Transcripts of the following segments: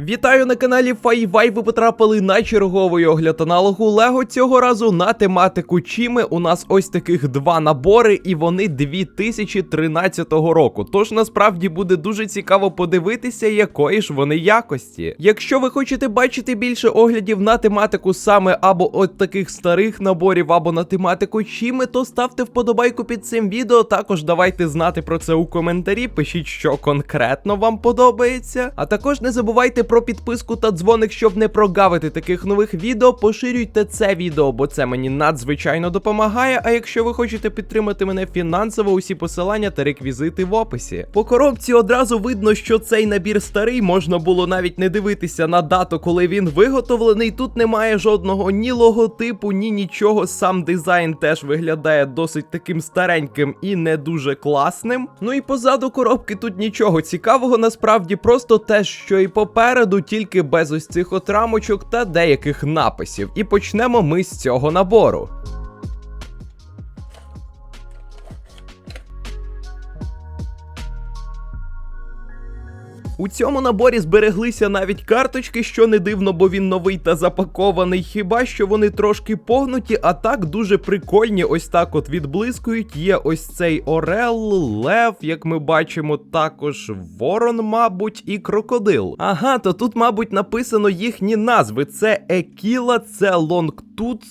Вітаю на каналі Файвай. Ви потрапили на черговий огляд аналогу Лего. Цього разу на тематику Чіми. У нас ось таких два набори, і вони 2013 року. Тож насправді буде дуже цікаво подивитися, якої ж вони якості. Якщо ви хочете бачити більше оглядів на тематику саме або от таких старих наборів, або на тематику Чіми, то ставте вподобайку під цим відео. Також давайте знати про це у коментарі. Пишіть, що конкретно вам подобається. А також не забувайте про підписку та дзвоник, щоб не прогавити таких нових відео. Поширюйте це відео, бо це мені надзвичайно допомагає. А якщо ви хочете підтримати мене фінансово, усі посилання та реквізити в описі. По коробці одразу видно, що цей набір старий, можна було навіть не дивитися на дату, коли він виготовлений. Тут немає жодного ні логотипу, ні нічого. Сам дизайн теж виглядає досить таким стареньким і не дуже класним. Ну і позаду коробки тут нічого цікавого, насправді просто те, що і попереду, тільки без ось цих от рамочок та деяких написів. І почнемо ми з цього набору. У цьому наборі збереглися навіть карточки, що не дивно, бо він новий та запакований. Хіба що вони трошки погнуті, а так дуже прикольні. Ось так от відблискують. Є ось цей Орел, Лев, як ми бачимо, також Ворон, мабуть, і крокодил. Ага, то тут, мабуть, написано їхні назви: це Екіла, це Лонгтут,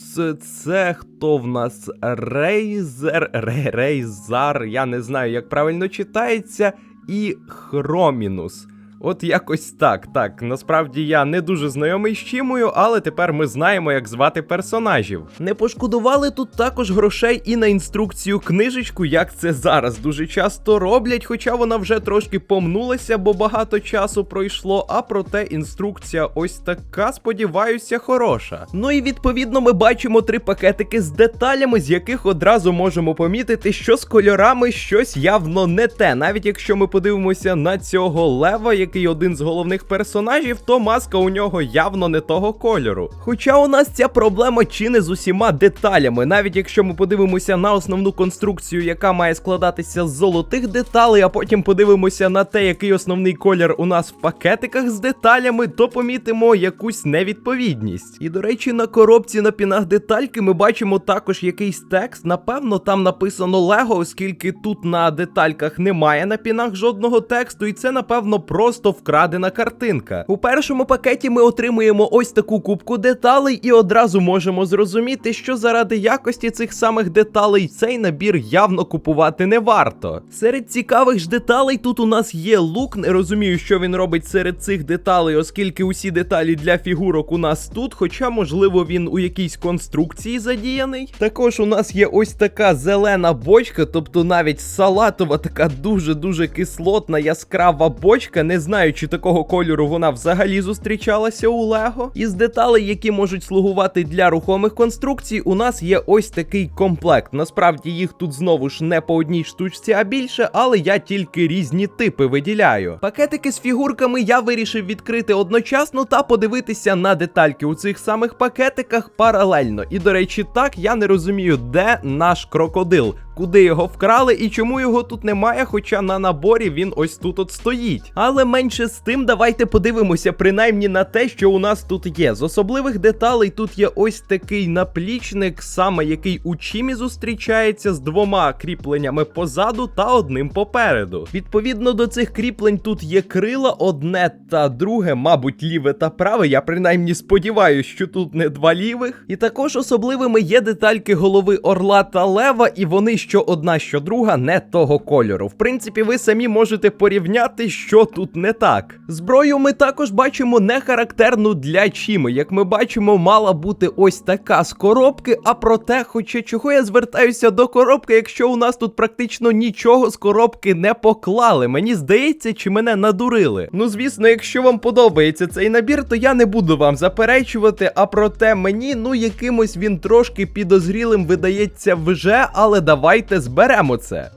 це хто в нас Рейзер, Ре- Рейзар, я не знаю, як правильно читається і Хромінус. От якось так. Так, насправді я не дуже знайомий з Чімою, але тепер ми знаємо, як звати персонажів. Не пошкодували тут також грошей і на інструкцію книжечку, як це зараз дуже часто роблять, хоча вона вже трошки помнулася, бо багато часу пройшло. А проте інструкція ось така, сподіваюся, хороша. Ну і відповідно ми бачимо три пакетики з деталями, з яких одразу можемо помітити, що з кольорами щось явно не те. Навіть якщо ми подивимося на цього лева, який один з головних персонажів, то маска у нього явно не того кольору. Хоча у нас ця проблема чи не з усіма деталями, навіть якщо ми подивимося на основну конструкцію, яка має складатися з золотих деталей, а потім подивимося на те, який основний колір у нас в пакетиках з деталями, то помітимо якусь невідповідність. І до речі, на коробці на пінах детальки ми бачимо також якийсь текст. Напевно, там написано Лего, оскільки тут на детальках немає на пінах жодного тексту, і це, напевно, просто вкрадена картинка. У першому пакеті ми отримуємо ось таку кубку деталей, і одразу можемо зрозуміти, що заради якості цих самих деталей цей набір явно купувати не варто. Серед цікавих ж деталей тут у нас є лук. Не розумію, що він робить серед цих деталей, оскільки усі деталі для фігурок у нас тут, хоча, можливо, він у якійсь конструкції задіяний. Також у нас є ось така зелена бочка, тобто навіть салатова, така дуже-дуже кислотна, яскрава бочка. Не знаю, чи такого кольору вона взагалі зустрічалася у Лего. Із деталей, які можуть слугувати для рухомих конструкцій, у нас є ось такий комплект. Насправді їх тут знову ж не по одній штучці, а більше, але я тільки різні типи виділяю. Пакетики з фігурками я вирішив відкрити одночасно та подивитися на детальки у цих самих пакетиках паралельно. І до речі, так я не розумію, де наш крокодил. Куди його вкрали і чому його тут немає, хоча на наборі він ось тут от стоїть. Але менше з тим, давайте подивимося принаймні на те, що у нас тут є. З особливих деталей тут є ось такий наплічник, саме який у чимі зустрічається з двома кріпленнями позаду та одним попереду. Відповідно до цих кріплень тут є крила, одне та друге, мабуть, ліве та праве. Я принаймні сподіваюся, що тут не два лівих. І також особливими є детальки голови орла та лева, і вони що одна, що друга не того кольору. В принципі, ви самі можете порівняти, що тут не так. Зброю ми також бачимо не характерну для чими. Як ми бачимо, мала бути ось така з коробки. А проте, хоча чого я звертаюся до коробки, якщо у нас тут практично нічого з коробки не поклали. Мені здається, чи мене надурили. Ну, звісно, якщо вам подобається цей набір, то я не буду вам заперечувати. А проте мені, ну, якимось він трошки підозрілим видається вже, але давайте зберемо це.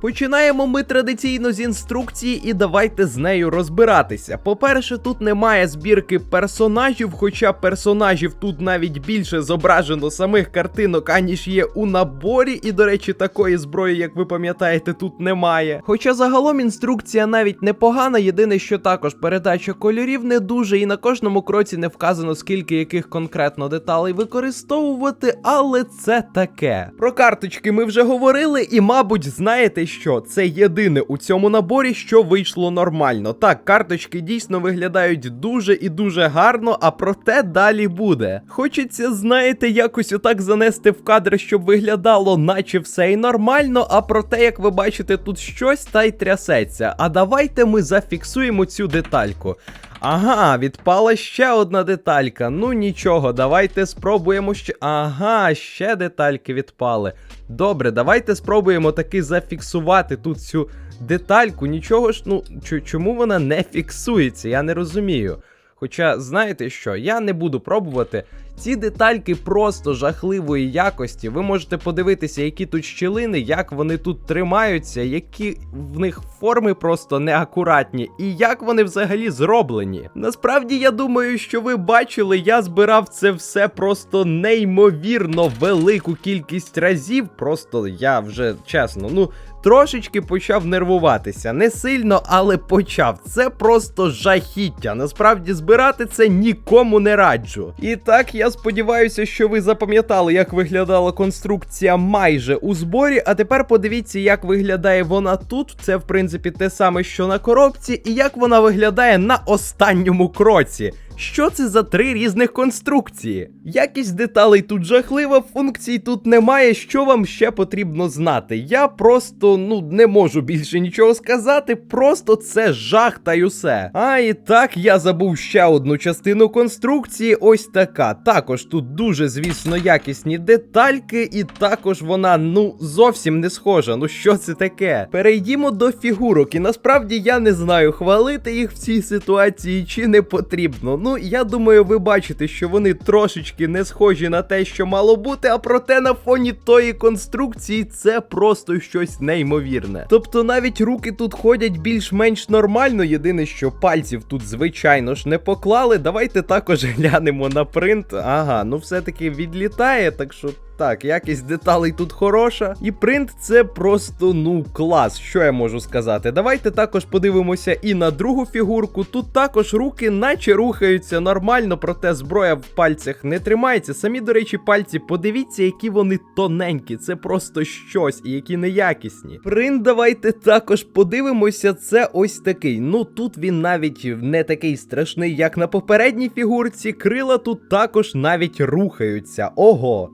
Починаємо ми традиційно з інструкції, і давайте з нею розбиратися. По-перше, тут немає збірки персонажів, хоча персонажів тут навіть більше зображено самих картинок, аніж є у наборі. І, до речі, такої зброї, як ви пам'ятаєте, тут немає. Хоча загалом інструкція навіть непогана, єдине, що також передача кольорів не дуже, і на кожному кроці не вказано, скільки яких конкретно деталей використовувати, але це таке. Про карточки ми вже говорили, і, мабуть, знаєте що? Це єдине у цьому наборі, що вийшло нормально. Так, карточки дійсно виглядають дуже і дуже гарно, а проте далі буде. Хочеться, знаєте, якось отак занести в кадр, щоб виглядало, наче все і нормально, а проте, як ви бачите, тут щось та й трясеться. А давайте ми зафіксуємо цю детальку. Ага, відпала ще одна деталька. Ну нічого, давайте спробуємо ще. Ага, ще детальки відпали. Добре, давайте спробуємо таки зафіксувати тут цю детальку. Нічого ж, ну чому вона не фіксується? Я не розумію. Хоча, знаєте що, я не буду пробувати. Ці детальки просто жахливої якості. Ви можете подивитися, які тут щілини, як вони тут тримаються, які в них форми просто неакуратні, і як вони взагалі зроблені. Насправді я думаю, що ви бачили, я збирав це все просто неймовірно велику кількість разів. Просто я вже чесно, ну. Трошечки почав нервуватися. Не сильно, але почав. Це просто жахіття. Насправді збирати це нікому не раджу. І так, я сподіваюся, що ви запам'ятали, як виглядала конструкція майже у зборі. А тепер подивіться, як виглядає вона тут. Це, в принципі, те саме, що на коробці, і як вона виглядає на останньому кроці. Що це за три різних конструкції? Якість деталей тут жахлива, функцій тут немає. Що вам ще потрібно знати? Я просто ну не можу більше нічого сказати. Просто це жах та й усе. А і так я забув ще одну частину конструкції. Ось така. Також тут дуже, звісно, якісні детальки, і також вона ну зовсім не схожа. Ну що це таке? Перейдімо до фігурок, і насправді я не знаю, хвалити їх в цій ситуації чи не потрібно. Ну, я думаю, ви бачите, що вони трошечки не схожі на те, що мало бути, а проте на фоні тої конструкції це просто щось неймовірне. Тобто навіть руки тут ходять більш-менш нормально. Єдине, що пальців тут, звичайно ж, не поклали. Давайте також глянемо на принт. Ага, ну все-таки відлітає, так що. Так, якість деталей тут хороша. І принт це просто ну клас. Що я можу сказати? Давайте також подивимося і на другу фігурку. Тут також руки, наче рухаються нормально, проте зброя в пальцях не тримається. Самі, до речі, пальці, подивіться, які вони тоненькі. Це просто щось і які неякісні. Принт, давайте також подивимося. Це ось такий. Ну тут він навіть не такий страшний, як на попередній фігурці. Крила тут також навіть рухаються. Ого,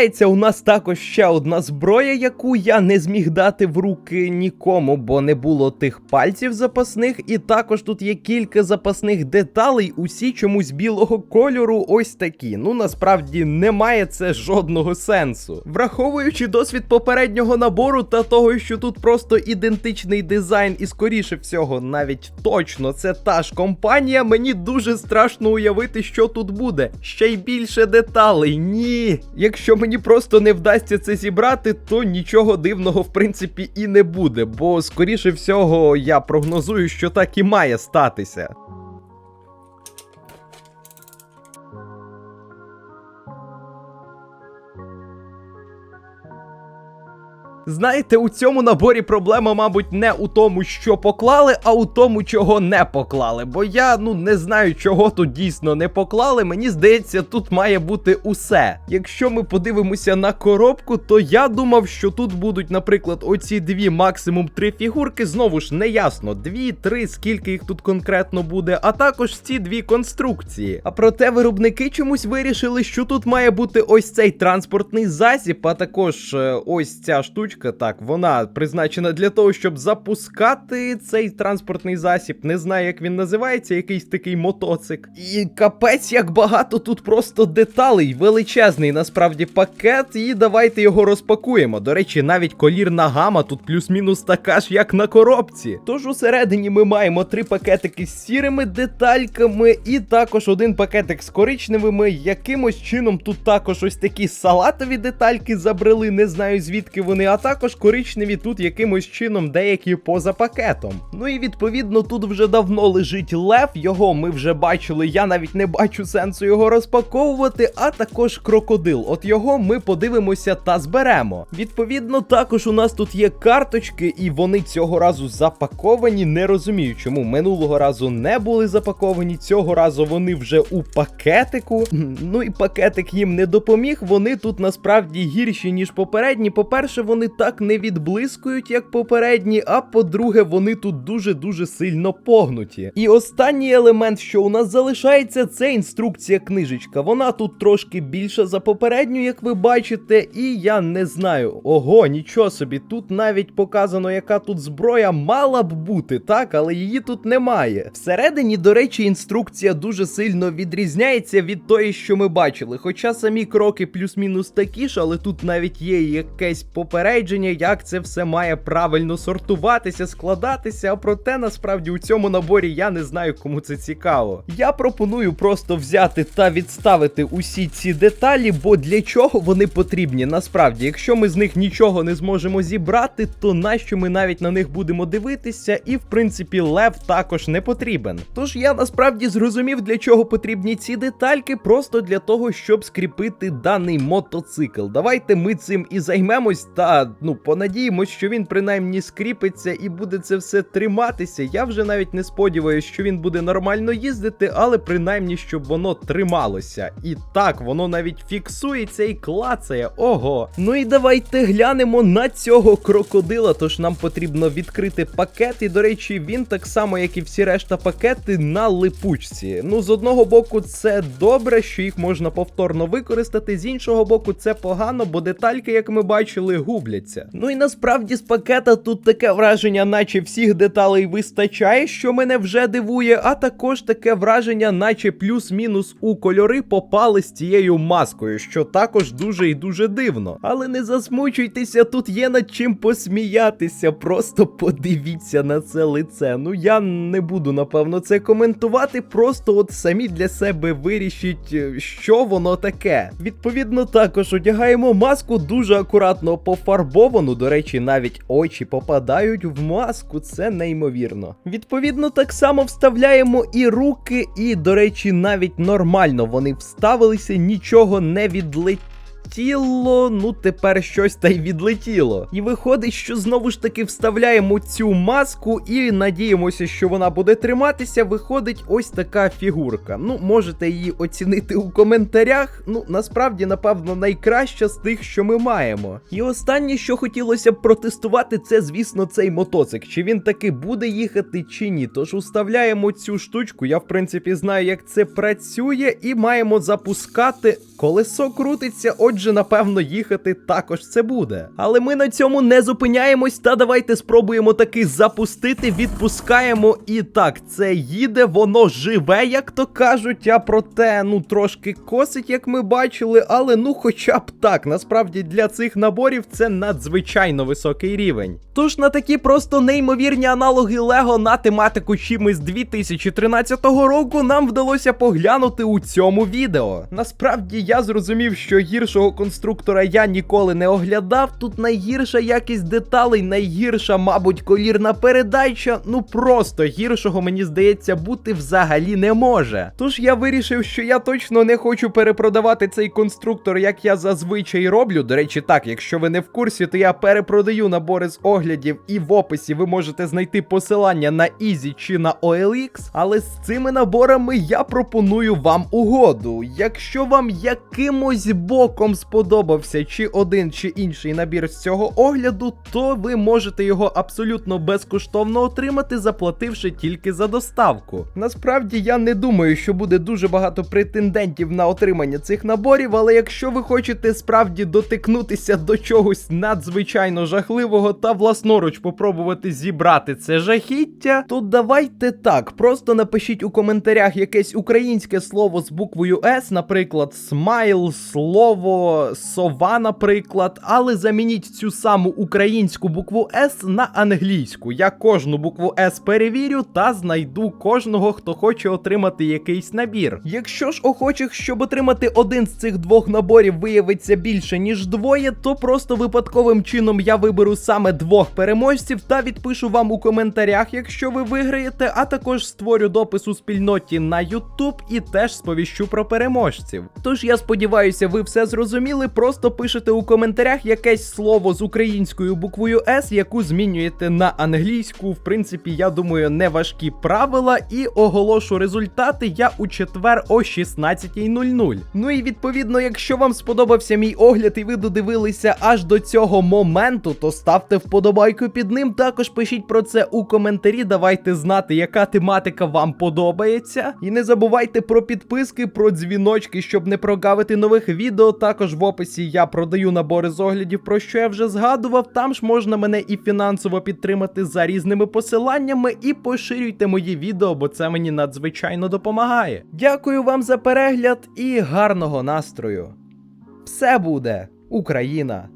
залишається у нас також ще одна зброя, яку я не зміг дати в руки нікому, бо не було тих пальців запасних. І також тут є кілька запасних деталей, усі чомусь білого кольору, ось такі. Ну насправді немає це жодного сенсу. Враховуючи досвід попереднього набору та того, що тут просто ідентичний дизайн, і скоріше всього, навіть точно це та ж компанія, мені дуже страшно уявити, що тут буде. Ще й більше деталей. Ні. Якщо мені просто не вдасться це зібрати, то нічого дивного в принципі і не буде, бо скоріше всього я прогнозую, що так і має статися. Знаєте, у цьому наборі проблема, мабуть, не у тому, що поклали, а у тому, чого не поклали. Бо я ну не знаю, чого тут дійсно не поклали. Мені здається, тут має бути усе. Якщо ми подивимося на коробку, то я думав, що тут будуть, наприклад, оці дві, максимум три фігурки. Знову ж не ясно, дві, три, скільки їх тут конкретно буде, а також ці дві конструкції. А проте виробники чомусь вирішили, що тут має бути ось цей транспортний засіб, а також е, ось ця штучка. Так, вона призначена для того, щоб запускати цей транспортний засіб. Не знаю, як він називається, якийсь такий мотоцик. І капець, як багато тут просто деталей. Величезний насправді пакет. І давайте його розпакуємо. До речі, навіть колірна гама тут плюс-мінус така ж, як на коробці. Тож усередині ми маємо три пакетики з сірими детальками, і також один пакетик з коричневими. Якимось чином тут також ось такі салатові детальки забрали, не знаю звідки вони, а також коричневі тут якимось чином деякі поза пакетом. Ну і відповідно тут вже давно лежить лев, його ми вже бачили. Я навіть не бачу сенсу його розпаковувати, а також крокодил. От його ми подивимося та зберемо. Відповідно, також у нас тут є карточки, і вони цього разу запаковані. Не розумію, чому минулого разу не були запаковані. Цього разу вони вже у пакетику. Ну і пакетик їм не допоміг. Вони тут насправді гірші, ніж попередні. По-перше, вони так не відблискують, як попередні. А по-друге, вони тут дуже-дуже сильно погнуті. І останній елемент, що у нас залишається, це інструкція книжечка. Вона тут трошки більша за попередню, як ви бачите, і я не знаю. Ого, нічого собі, тут навіть показано, яка тут зброя мала б бути, так, але її тут немає. Всередині, до речі, інструкція дуже сильно відрізняється від тої, що ми бачили. Хоча самі кроки плюс-мінус такі ж, але тут навіть є якесь попередження, як це все має правильно сортуватися, складатися. А проте насправді у цьому наборі я не знаю, кому це цікаво. Я пропоную просто взяти та відставити усі ці деталі, бо для чого вони потрібні? Насправді, якщо ми з них нічого не зможемо зібрати, то нащо ми навіть на них будемо дивитися, і в принципі лев також не потрібен. Тож я насправді зрозумів, для чого потрібні ці детальки, просто для того, щоб скріпити даний мотоцикл. Давайте ми цим і займемось, та ну понадіємось, що він принаймні скріпиться і буде це все триматися. Я вже навіть не сподіваюся, що він буде нормально їздити, але принаймні, щоб воно трималося. І так, воно навіть фіксується і клацає. Ого. Ну і давайте глянемо на цього крокодила. Тож нам потрібно відкрити пакет. І, до речі, він так само, як і всі решта пакети, на липучці. Ну, з одного боку, це добре, що їх можна повторно використати. З іншого боку, це погано, бо детальки, як ми бачили, губляться. Ну і насправді з пакета тут таке враження, наче всіх деталей вистачає, що мене вже дивує, а також таке враження, наче плюс-мінус у кольори попали з цією маскою, що також дуже і дуже дивно. Але не засмучуйтеся, тут є над чим посміятися. Просто подивіться на це лице. Ну я не буду напевно це коментувати. Просто от самі для себе вирішіть, е, що воно таке. Відповідно, також одягаємо маску дуже акуратно пофарбовану. До речі, навіть очі попадають в маску. Це неймовірно. Відповідно, так само вставляємо і руки, і, до речі, навіть нормально вони вставилися, нічого не відлетіло. Тіло, ну тепер щось та й відлетіло. І виходить, що знову ж таки вставляємо цю маску і надіємося, що вона буде триматися. Виходить ось така фігурка. Ну, можете її оцінити у коментарях. Ну, насправді, напевно, найкраща з тих, що ми маємо. І останнє, що хотілося б протестувати, це, звісно, цей мотоцик. Чи він таки буде їхати, чи ні. Тож уставляємо цю штучку. Я, в принципі, знаю, як це працює, і маємо запускати. Колесо крутиться, отже, напевно, їхати також це буде. Але ми на цьому не зупиняємось, та давайте спробуємо таки запустити, відпускаємо. І так, це їде, воно живе, як то кажуть. А проте, ну, трошки косить, як ми бачили, але ну хоча б так. Насправді для цих наборів це надзвичайно високий рівень. Тож на такі просто неймовірні аналоги Лего на тематику чимось 2013 року нам вдалося поглянути у цьому відео. Насправді я зрозумів, що гіршого конструктора я ніколи не оглядав. Тут найгірша якість деталей, найгірша, мабуть, колірна передача. Ну просто гіршого, мені здається, бути взагалі не може. Тож я вирішив, що я точно не хочу перепродавати цей конструктор, як я зазвичай роблю. До речі, так, якщо ви не в курсі, то я перепродаю набори з оглядів, і в описі ви можете знайти посилання на Easy чи на OLX. Але з цими наборами я пропоную вам угоду. Якщо вам якимось боком сподобався чи один чи інший набір з цього огляду, то ви можете його абсолютно безкоштовно отримати, заплативши тільки за доставку. Насправді я не думаю, що буде дуже багато претендентів на отримання цих наборів, але якщо ви хочете справді дотикнутися до чогось надзвичайно жахливого та власноруч попробувати зібрати це жахіття, то давайте так. Просто напишіть у коментарях якесь українське слово з буквою С, наприклад, смайл, слово, сова, наприклад, але замініть цю саму українську букву С на англійську. Я кожну букву С перевірю та знайду кожного, хто хоче отримати якийсь набір. Якщо ж охочих, щоб отримати один з цих двох наборів, виявиться більше ніж двоє, то просто випадковим чином я виберу саме двох переможців та відпишу вам у коментарях, якщо ви виграєте, а також створю допис у спільноті на YouTube і теж сповіщу про переможців. Тож я сподіваюся, ви все зрозуміли. Просто пишете у коментарях якесь слово з українською буквою С, яку змінюєте на англійську. В принципі, я думаю, не важкі правила, і оголошу результати я у четвер о 16.00. Ну і відповідно, якщо вам сподобався мій огляд і ви додивилися аж до цього моменту, то ставте вподобайку під ним. Також пишіть про це у коментарі. Давайте знати, яка тематика вам подобається. І не забувайте про підписки, про дзвіночки, щоб не прогавити нових відео. Також в описі я продаю набори з оглядів, про що я вже згадував. Там ж можна мене і фінансово підтримати за різними посиланнями. І поширюйте мої відео, бо це мені надзвичайно допомагає. Дякую вам за перегляд і гарного настрою. Все буде, Україна!